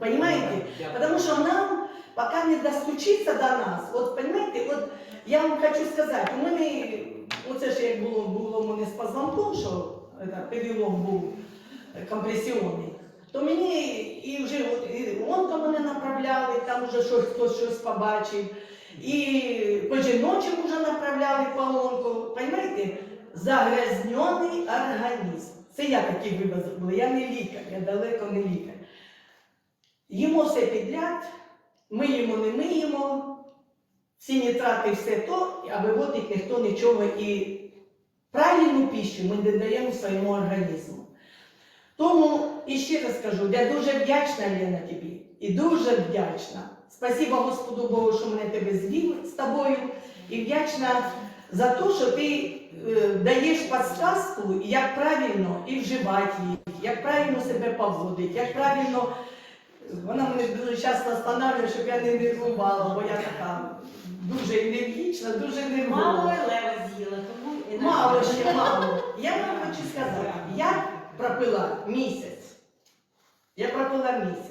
Понимаете? Потому что нам пока не достучиться до нас. От понимаете, от я вам хочу сказати, у мене, оце ж як було, було в мене з позвонком, що перелом був компресіонний, то мені і вже і онко мене направляли, там вже щось, хтось щось побачив. І по жіночим вже направляли по онку. Понимаете? Загрязнений організм. Це я такий вивоз була. Я не лікар, я далеко не лікар. Їмо все підряд, миємо, не миємо, всі нітрати, все то, а виводить ніхто нічого і правильну піщу ми не даємо своєму організму. Тому і ще раз кажу, я дуже вдячна Лена тобі і дуже вдячна. Спасибо Господу Богу, що мене тебе звів з тобою, і вдячна за те, що ти е, даєш підсказку, як правильно і вживати їх, як правильно себе поводити, як правильно. Вона мене дуже часто останавливає, щоб я не нервувала, бо я така дуже енергічна, дуже нервова. Мало лева з'їла, тому і Мало ще мало. Я вам хочу сказати, я пропила місяць. Я пропила місяць.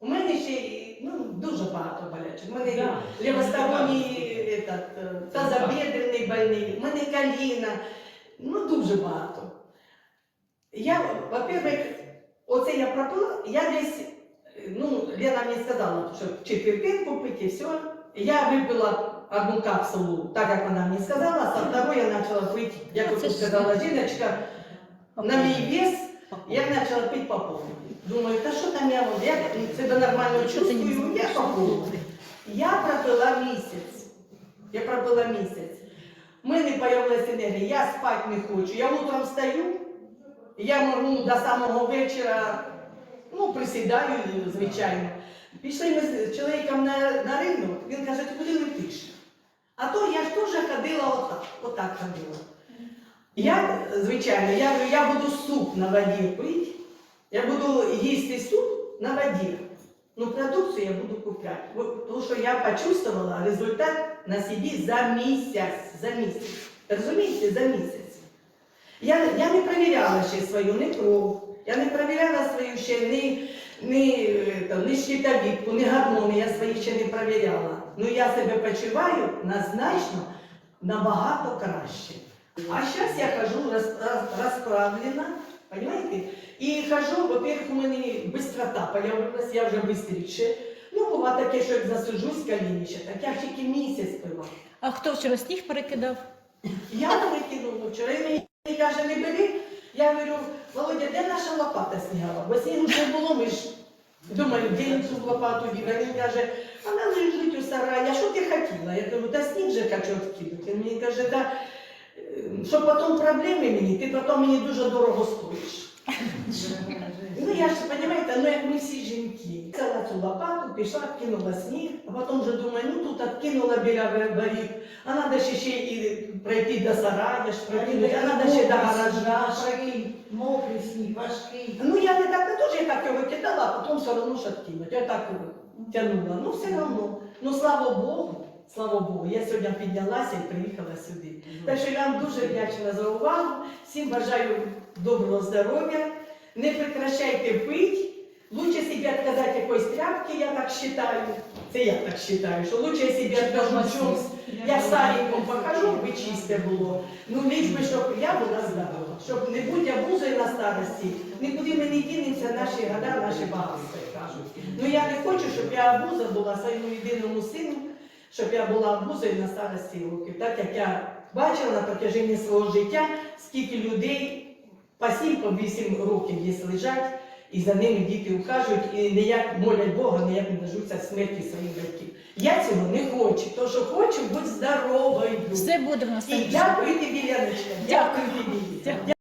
У мене ще й, ну, дуже багато болячок. У мене Да. лівосторонній этот, е, больний, у мене коліна, ну дуже багато. Я, во-первых, оце я пропила, я десь, ну, Лена мені сказала, що четвертинку пити і все. Я випила одну капсулу, так як вона мені сказала, а со второй я почала пити, як Ну, сказала жіночка, на мій вес я почала пити по повній. Думаю, та що там я, от, я себе нормально чувствую, я по повній. Я пропила місяць. Я пропила місяць. У мене появилася енергія, я спати не хочу. Я утром встаю, я можу до самого вечора, ну, присідаю, звичайно. Пішли ми з чоловіком на, на ринок, він каже, ти куди летиш? А то я ж теж ходила отак, отак ходила. Я, звичайно, я, говорю, я буду суп на воді пити, я буду їсти суп на воді. Ну, продукцію я буду купляти. Тому що я почувствовала результат на собі за місяць. За місяць. Розумієте, за місяць. Я, я не перевіряла ще свою ні кров, я не перевіряла свою ще ні, ні, е, там, ні щитовідку, ні гормони, я свої ще не перевіряла. Ну я себе почуваю назначно набагато краще. А зараз я хожу роз, роз, розправлена, понимаете? І хожу, во-первых, у мене бистрота появилась, я вже бистріше. Ну, буває таке, що як засуджусь колініще, так я тільки місяць пила. А хто вчора сніг перекидав? Я перекинула вчора, і мені каже, не бери. Я говорю, Володя, де наша лопата снігала? Бо снігу ж не було, ми ж думаю, де цю лопату діла. Він каже, вона лежить у сараї, а що ти хотіла? Я кажу, та сніг же хочу відкинути. Він мені каже, та, е, щоб потім проблеми мені, ти потім мені дуже дорого стоїш. Ну я ж розумієте, ну як ми всі жінки. Взяла цю лопату, пішла, кинула сніг, а потім вже думаю, ну тут откинула біля воріт, а треба ще, ще і пройти до сарая, а треба ще до гаража. Мокрий сніг, важкий. Ну я не так, теж я так його кидала, а потім все одно откинуть. Я так тягнула. Ну все одно. Ну слава Богу, слава Богу, я сьогодні піднялася і приїхала сюди. Так що я вам дуже вдячна за увагу. Всім бажаю доброго здоров'я. Не прекращайте пити. Лучше себе отказать якоїсь я. Це я так вважаю, що лучше я себе откажу. Я старенькому покажу, би чисте було. Ну, ліж би, щоб я була здорова, щоб не бути обузою на старості. Нікуди ми не дінемося, наші года, наші багатства, кажуть. Ну я не хочу, щоб я обуза була своєму єдиному сину, щоб я була обузою на старості років. Так як я бачила на протяженні свого життя, скільки людей по 7 по 8 років є лежать, і за ними діти ухажують, і ніяк молять Бога, ніяк не дожуться смерті своїх батьків. Я цього не хочу, то що хочу бути здоровою. Все буде в нас. І дякую тобі, Яночка. Дякую тобі. Дякую.